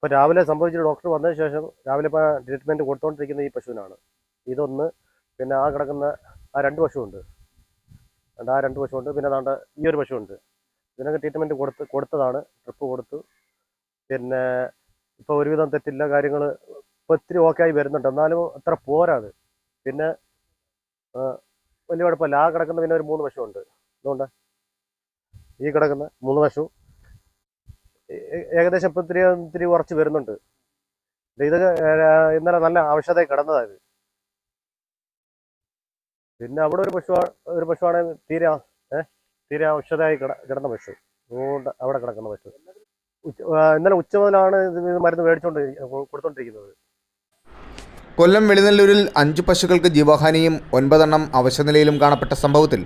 ഇപ്പോൾ രാവിലെ സംഭവിച്ച ഡോക്ടർ വന്നതിന് ശേഷം രാവിലെ ഇപ്പോൾ ട്രീറ്റ്മെന്റ് കൊടുത്തുകൊണ്ടിരിക്കുന്ന ഈ പശുവിനാണ്. ഇതൊന്ന് പിന്നെ ആ കിടക്കുന്ന ആ രണ്ട് പശുവുണ്ട്. ആ രണ്ട് പശുവുണ്ട്. പിന്നെ അതാണ്ട് ഈ ഒരു പശുവുണ്ട്. ഇതിനൊക്കെ ട്രീറ്റ്മെന്റ് കൊടുത്ത് കൊടുത്തതാണ്. ട്രിപ്പ് കൊടുത്തു. പിന്നെ ഇപ്പോൾ ഒരുവിധം തെറ്റില്ല കാര്യങ്ങൾ ഇപ്പോൾ ഇത്തിരി ഓക്കെ ആയി വരുന്നുണ്ട്. എന്നാലും അത്ര പോരാത് പിന്നെ വലിയ കുഴപ്പമില്ല. ആ കിടക്കുന്ന പിന്നെ ഒരു മൂന്ന് പശുവുണ്ട്. അതുകൊണ്ട് ഈ കിടക്കുന്ന മൂന്ന് പശു ഏകദേശം ഇപ്പം ഇത്തിരി ഇത്തിരി കുറച്ച് വരുന്നുണ്ട്. ഇത് ഇത് ഇന്നലെ നല്ല ആവശ്യത്തെ കിടന്നതായത് പിന്നെ അവിടെ ഒരു പശു ഒരു പശുവാണ് തീരെ ഏഹ് തീരെ ഔഷധമായി കിട കിടന്ന പശു. അതുകൊണ്ട് അവിടെ കിടക്കുന്ന പശു. ഇന്നലെ ഉച്ച മുതലാണ് ഇത് മരുന്ന് മേടിച്ചോണ്ട് കൊടുത്തോണ്ടിരിക്കുന്നത്. കൊല്ലം വെളിനല്ലൂരിൽ അഞ്ച് പശുക്കൾക്ക് ജീവഹാനിയും ഒൻപതെണ്ണം അവശനിലയിലും കാണപ്പെട്ട സംഭവത്തിൽ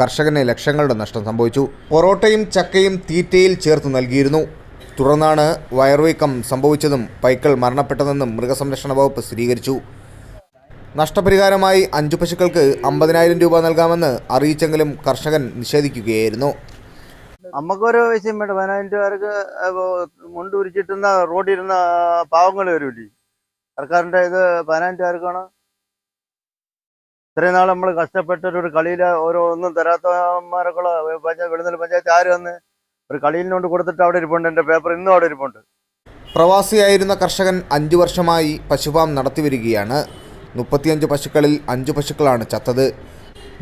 കർഷകന് ലക്ഷങ്ങളുടെ നഷ്ടം സംഭവിച്ചു. പൊറോട്ടയും ചക്കയും തീറ്റയിൽ ചേർത്ത് നൽകിയിരുന്നു. തുടർന്നാണ് വയർവീക്കം സംഭവിച്ചതും പൈക്കൾ മരണപ്പെട്ടതെന്നും മൃഗസംരക്ഷണ വകുപ്പ് സ്ഥിരീകരിച്ചു. നഷ്ടപരിഹാരമായി അഞ്ചു പശുക്കൾക്ക് അമ്പതിനായിരം രൂപ നൽകാമെന്ന് അറിയിച്ചെങ്കിലും കർഷകൻ നിഷേധിക്കുകയായിരുന്നു. നമുക്കൊരു വിഷയം വേണ്ട. പതിനായിരം രൂപർക്ക് മുണ്ട് ഉരിച്ചിട്ടുന്ന റോഡിൽ ഇരുന്ന പാവങ്ങൾ വരൂലേ സർക്കാരിന്റെ ഇത് പതിനായിരം രൂപക്കാണ് ഇത്രയും നാളെ നമ്മൾ കഷ്ടപ്പെട്ടൊരു കളിയിൽ ഓരോ ഒന്നും തരാത്തമാരൊക്കെ വെളുന്നൽ പഞ്ചായത്ത് ആര് വന്ന് ഒരു കളിയിലിനോട് കൊടുത്തിട്ട് അവിടെ ഇരിപ്പുണ്ട്. എന്റെ പേപ്പർ ഇന്നും അവിടെ ഇരിപ്പുണ്ട്. പ്രവാസിയായിരുന്ന കർഷകൻ അഞ്ചു വർഷമായി പശുഫാം നടത്തിവരികയാണ് മുപ്പത്തിയഞ്ച് പശുക്കളിൽ അഞ്ചു പശുക്കളാണ് ചത്തത്.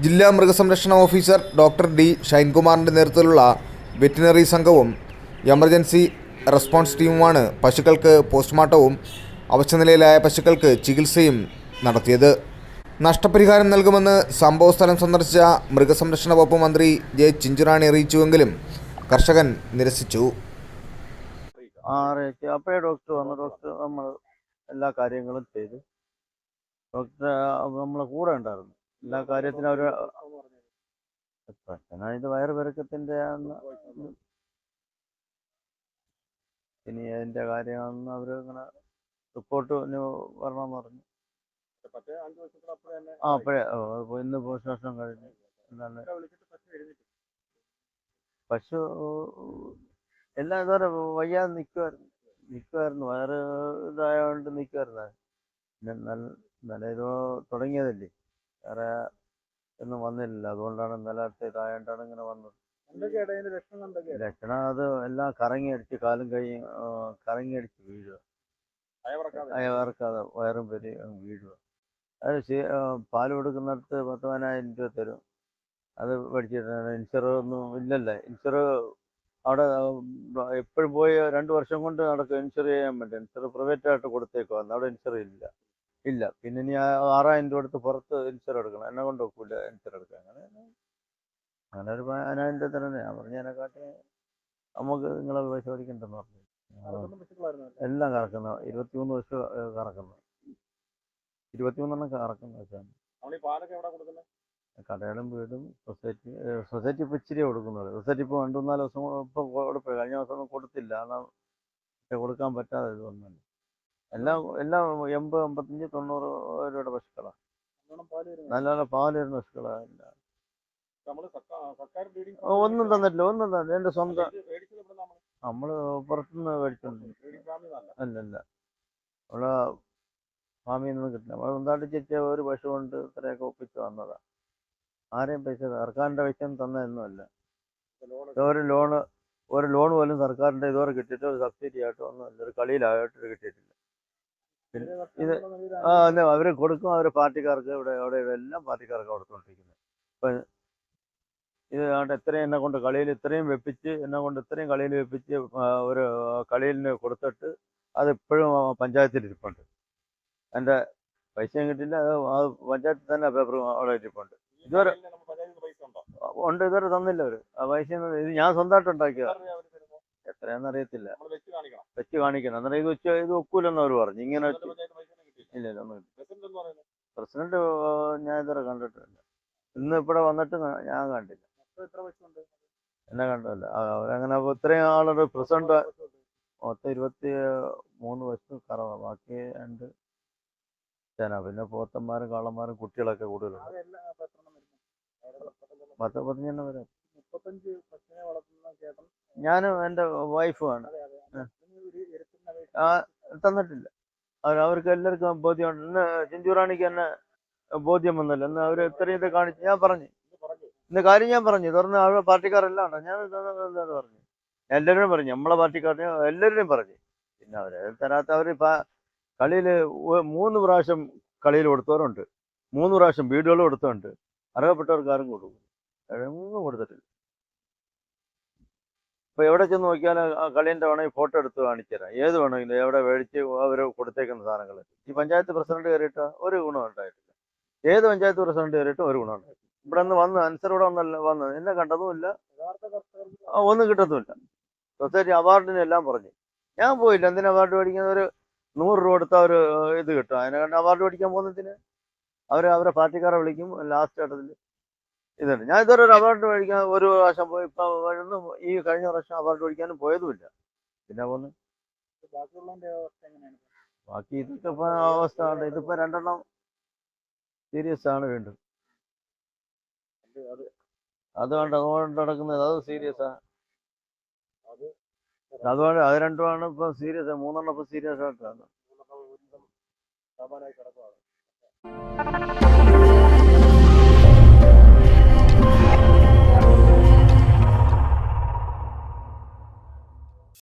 ജില്ലാ മൃഗസംരക്ഷണ ഓഫീസർ ഡോക്ടർ ഡി ഷൈൻകുമാറിന്റെ നേതൃത്വത്തിലുള്ള വെറ്റിനറി സംഘവും എമർജൻസി റെസ്പോൺസ് ടീമുമാണ് പശുക്കൾക്ക് പോസ്റ്റ്മോർട്ടവും അവശനിലയിലായ പശുക്കൾക്ക് ചികിത്സയും നടത്തിയത്. നഷ്ടപരിഹാരം നൽകുമെന്ന് സംഭവസ്ഥലം സന്ദർശിച്ച മൃഗസംരക്ഷണ വകുപ്പ് മന്ത്രി ജെ ചിഞ്ചുറാണി അറിയിച്ചുവെങ്കിലും കർഷകൻ നിരസിച്ചു. ആറരയ്ക്ക് ഡോക്ടർ വന്നു. ഡോക്ടർ നമ്മൾ എല്ലാ കാര്യങ്ങളും ചെയ്തു. ഡോക്ടർ നമ്മളെ കൂടെ ഉണ്ടായിരുന്നു. എല്ലാ കാര്യത്തിനും അവർ പ്രശ്നം ഇത് വയറ് പെരുക്കത്തിന്റെ ആണെന്ന് ഇനി അതിന്റെ കാര്യമാണെന്ന് അവർ ഇങ്ങനെ റിപ്പോർട്ട് വരണമെന്ന് പറഞ്ഞു. ആ അപ്പോഴേ. ഇന്ന് പോസ്റ്റ്മോർട്ടം കഴിഞ്ഞു എന്താണ് പശു എല്ലാം ഇതുവരെ വയ്യാതെ നിൽക്കുമായിരുന്നു നിൽക്കുമായിരുന്നു വയറ് ഇതായതുകൊണ്ട് നിൽക്കുമായിരുന്നു പിന്നെ നല്ല ഇന്നലെ ഇത് തുടങ്ങിയതല്ലേ. വേറെ ഒന്നും വന്നില്ലല്ലോ. അതുകൊണ്ടാണ് ഇന്നലത്തെ ഇതായതുകൊണ്ടാണ് ഇങ്ങനെ വന്നത്. ലക്ഷണം അത് എല്ലാം കറങ്ങി അടിച്ച് കാലും കൈ കറങ്ങി അടിച്ച് വീഴുക അയവർക്കാതെ വയറും പെരി വീഴുക അത് പാൽ കൊടുക്കുന്നിടത്ത് പത്ത് പതിനായിരം രൂപ തരും. അത് മേടിച്ചിട്ടാണ് ഇൻഷുർ ഒന്നും ഇല്ലല്ലേ. ഇൻഷുർ അവിടെ എപ്പോഴും പോയി രണ്ട് വർഷം കൊണ്ട് നടക്കും ഇൻഷുർ ചെയ്യാൻ പറ്റും ഇൻഷുർ പ്രൈവറ്റ് ആയിട്ട് കൊടുത്തേക്കോ അവിടെ ഇൻഷുർ ഇല്ല. ഇല്ല. പിന്നെ ഇനി ആറായിരം രൂപ എടുത്ത് പുറത്ത് ഇൻഷുർ എടുക്കണം. എന്നെ കൊണ്ട് ഒക്കില്ല ഇൻഷുർ എടുക്കാൻ. അങ്ങനെ അങ്ങനെ ഒരു പതിനായിരം രൂപ തന്നെ ഞാൻ പറഞ്ഞു എന്നെ അതിനെക്കാട്ടി നമുക്ക് നിങ്ങളെ പരിശോധിക്കണ്ടെന്ന് പറഞ്ഞു. എല്ലാം കറക്കുന്ന. ഇരുപത്തിമൂന്ന് വർഷം കറക്കുന്നു. ഇരുപത്തിമൂന്നെണ്ണം കറക്കുന്ന വെച്ചാണ് കടകളും വീടും സൊസൈറ്റി സൊസൈറ്റി ഇപ്പോൾ ഇച്ചിരി കൊടുക്കുന്നത് സൊസൈറ്റി ഇപ്പോൾ രണ്ട് മൂന്നാൽ ദിവസം ഇപ്പോൾ കൊടുപ്പ് കഴിഞ്ഞ ദിവസം കൊടുത്തില്ല. കാരണം കൊടുക്കാൻ പറ്റാതെ ഇത് വന്നല്ലോ. എല്ലാം എല്ലാം എൺപത് എൺപത്തഞ്ച് തൊണ്ണൂറ് രൂപയുടെ പശുക്കളാണ് നല്ല നല്ല പാൽ വരുന്ന പശുക്കളാണ് ഒന്നും തന്നിട്ടില്ല ഒന്നും തന്നില്ല എന്റെ സ്വന്തം നമ്മൾ പുറത്തുനിന്ന് മേടിച്ചിട്ടുണ്ട് അല്ലല്ല. അവിടെ ഫാമിൽ നിന്ന് കിട്ടില്ല. നമ്മൾ സ്വന്തമായിട്ട് ചെറിയ ഒരു പശു കൊണ്ട് ഇത്രയൊക്കെ ഒപ്പിച്ച് വന്നതാ ആരെയും പൈസ സർക്കാരിന്റെ പൈസ തന്നതൊന്നുമല്ല ഒരു ലോണ് ഒരു ലോൺ പോലും സർക്കാരിന്റെ ഇതുവരെ കിട്ടിയിട്ട് ഒരു സബ്സിഡി ആയിട്ടോ ഒന്നുമില്ല ഒരു കളിയിലായിട്ട് കിട്ടിയിട്ടില്ല. പിന്നെ ഇത് ആ അല്ല അവർ കൊടുക്കും. അവർ പാർട്ടിക്കാർക്ക് ഇവിടെ അവിടെ ഇവിടെ എല്ലാം പാർട്ടിക്കാർക്ക് കൊടുത്തുകൊണ്ടിരിക്കുന്നത്. ഇപ്പം ഇത് ആണ്ട് എത്രയും എന്നെ കൊണ്ട് കളിയിൽ ഇത്രയും വെപ്പിച്ച് എന്നെ കൊണ്ട് ഇത്രയും കളിയിൽ വെപ്പിച്ച് ഒരു കളിയിലിന് കൊടുത്തിട്ട് അത് ഇപ്പോഴും പഞ്ചായത്തിൽ ഇരിപ്പുണ്ട്. എന്റെ പൈസയും കിട്ടില്ല അത് പഞ്ചായത്തിൽ തന്നെ പേപ്പർ അവിടെ ഇരിപ്പുണ്ട്. ഇതുവരെ ഉണ്ട്? ഇതുവരെ തന്നില്ല അവർ. ആ പൈസ ഇത് ഞാൻ സ്വന്തമായിട്ട് ഉണ്ടാക്കിയതാ. എത്രയാണെന്ന് അറിയത്തില്ല. വെച്ച് കാണിക്കണം. അന്നേരം ഇത് വെച്ച് ഇത് ഒക്കൂലെന്ന് അവർ പറഞ്ഞു. ഇങ്ങനെ വെച്ച്. ഇല്ല ഇല്ല ഒന്നും പ്രസിഡന്റ് ഞാൻ ഇതുവരെ കണ്ടിട്ടില്ല. ഇന്ന് ഇവിടെ വന്നിട്ട് ഞാൻ കണ്ടില്ല. എന്നെ കണ്ടല്ല അവരങ്ങനെ ഇത്രയും ആളുടെ പ്രസിഡന്റ് മൊത്തം ഇരുപത്തി മൂന്ന് വശം കറവ. ബാക്കി രണ്ട് ജന പിന്നെ പോത്തന്മാരും കാളന്മാരും കുട്ടികളൊക്കെ കൂടുതലുണ്ട്. പത്ത് പതിനഞ്ചെണ്ണം വരെ. ഞാനും എന്റെ വൈഫുമാണ്. ആ. തന്നിട്ടില്ല. അവർ അവർക്ക് എല്ലാവർക്കും ബോധ്യമുണ്ട്. ഇന്ന് ചിഞ്ചുറാണിക്ക് തന്നെ ബോധ്യം വന്നല്ലോ. ഇന്ന് അവർ ഇത്രയും ഇത് കാണിച്ച് ഞാൻ പറഞ്ഞു. ഇന്ന് കാര്യം ഞാൻ പറഞ്ഞു. തുറന്ന് അവരുടെ പാർട്ടിക്കാരെല്ലാം ഉണ്ടോ ഞാൻ എന്താണ് പറഞ്ഞു. എല്ലാവരും പറഞ്ഞു. നമ്മളെ പാർട്ടിക്കാരനെ എല്ലാവരും പറഞ്ഞു. പിന്നെ അവരെ തരാത്ത അവർ കളിയിൽ മൂന്ന് പ്രാവശ്യം കളിയിൽ കൊടുത്തവരുണ്ട്. മൂന്ന് പ്രാവശ്യം വീടുകൾ കൊടുത്തവരുണ്ട്. അർഹപ്പെട്ടവർക്ക് ആരും കൊടുക്കും ഒന്നും കൊടുത്തിട്ടില്ല. ഇപ്പൊ എവിടെ ചെന്ന് നോക്കിയാൽ ആ കളിയന്റെ വേണമെങ്കിൽ ഫോട്ടോ എടുത്ത് കാണിച്ചുതരാം. ഏത് വേണമെങ്കിലും എവിടെ മേടിച്ച് അവർ കൊടുത്തേക്കുന്ന സാധനങ്ങൾ. ഈ പഞ്ചായത്ത് പ്രസിഡന്റ് കയറിയിട്ട് ഒരു ഗുണം ഉണ്ടായിട്ടില്ല. ഏത് പഞ്ചായത്ത് പ്രസിഡന്റ് കയറിയിട്ടും ഒരു ഗുണം ഉണ്ടായിട്ടില്ല. ഇവിടെ നിന്ന് വന്ന് അൻസർ ഇവിടെ വന്നല്ല വന്ന് എന്നെ കണ്ടതുമില്ല. ഒന്നും കിട്ടത്തുമില്ല. സൊസൈറ്റി അവാർഡിന് എല്ലാം പറഞ്ഞു. ഞാൻ പോയില്ല. എന്തിനാ അവാർഡ് മേടിക്കുന്ന ഒരു നൂറ് രൂപ കൊടുത്ത ഒരു ഇത് കിട്ടും. അതിനെ കണ്ട് അവാർഡ് മേടിക്കാൻ പോകുന്നതിന് അവർ അവരെ പാർട്ടിക്കാരെ വിളിക്കും. ലാസ്റ്റ് ഘട്ടത്തിൽ ഇതുണ്ട്. ഞാൻ ഇതുവരെ ഒരു അവാർഡ് മേടിക്കാൻ ഒരു പ്രാവശ്യം പോയി ഇപ്പം വരുന്നു. ഈ കഴിഞ്ഞ പ്രാവശ്യം അവാർഡ് മേടിക്കാനും പോയതുമില്ല. പിന്നെ പോന്ന് ബാക്കി ഇതൊക്കെ ഇപ്പൊ അവസ്ഥ ഉണ്ട്. ഇതിപ്പോ രണ്ടെണ്ണം സീരിയസ് ആണ് വീണ്ടും. അത് വേണ്ട അതുകൊണ്ട് നടക്കുന്നത് അത് സീരിയസ് ആ അതുകൊണ്ട് അത് രണ്ടുമാണ് ഇപ്പൊ സീരിയസ് മൂന്നെണ്ണം ഇപ്പൊ സീരിയസ് ആയിട്ടാണ്. Thank കിടക്കുവാണ്.